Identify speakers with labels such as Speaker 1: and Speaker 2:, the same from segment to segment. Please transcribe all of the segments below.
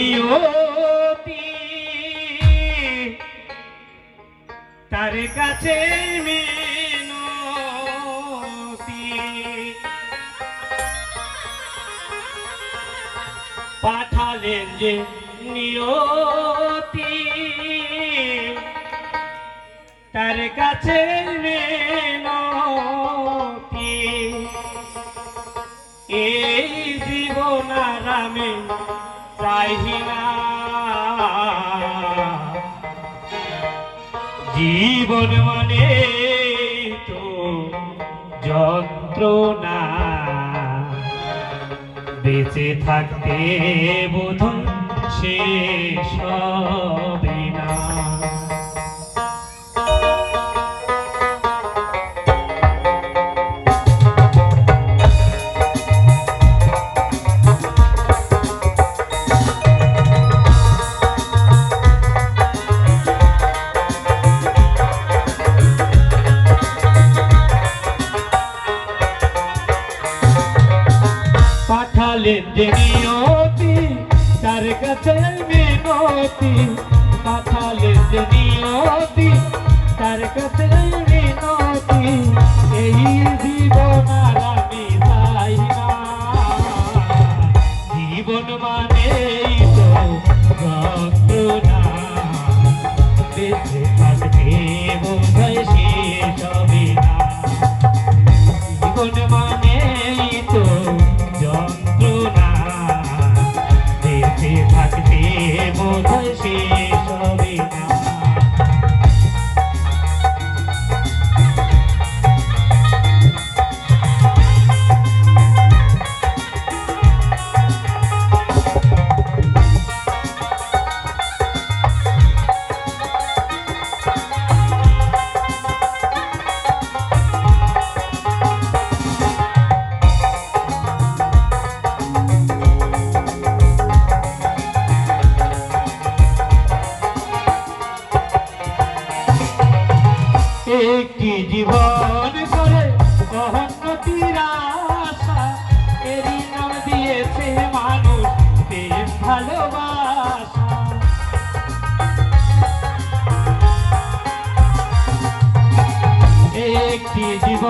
Speaker 1: নিয়তি তার কাছে পাঠালেন যে নিয়তি তার কাছে মিনতি এই জীবন আর জীবন মনে তো যন্ত্রণা। বেঁচে থাকতে বোধ শেষ হবে যে নিয়তি তার কাছে মিনতি। পাঠালেন যে নিয়তি তার কাছে মিনতি। এই জীবন থাকতে বোধহয়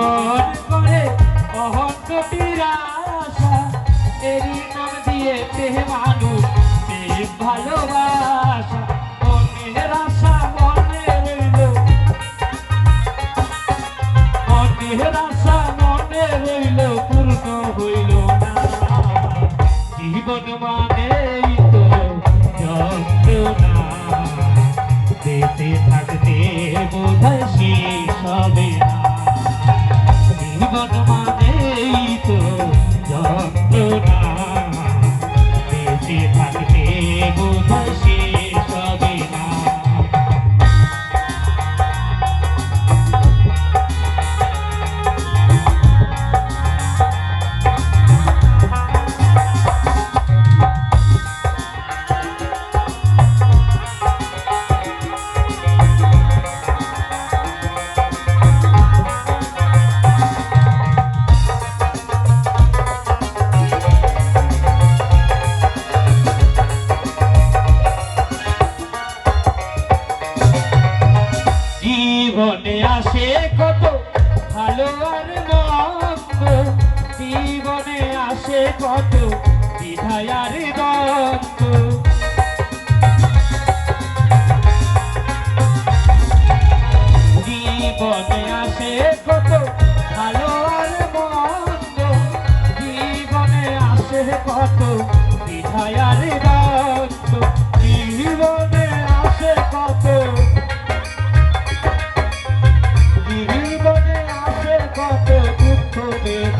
Speaker 1: জীবন করে অহন্নতির আশা এরই নাম দিয়েছে মানুষ প্রেম ভালোবাসা। মনের আশা মনে রইল মনের আশা মনে রইল পূর্ণ হইল না। জীবন মানেই তো যন্ত্রণা। বেঁচে থাকতে বোধহয় শেষ হবে না। জীবন মানেই কত ভালো আর মন্দ জীবনে আসে কত বিধায় আর দ্বন্দ্ব জীবনে আসে কত ভালো আর মন্দ জীবনে আসে কত তুমি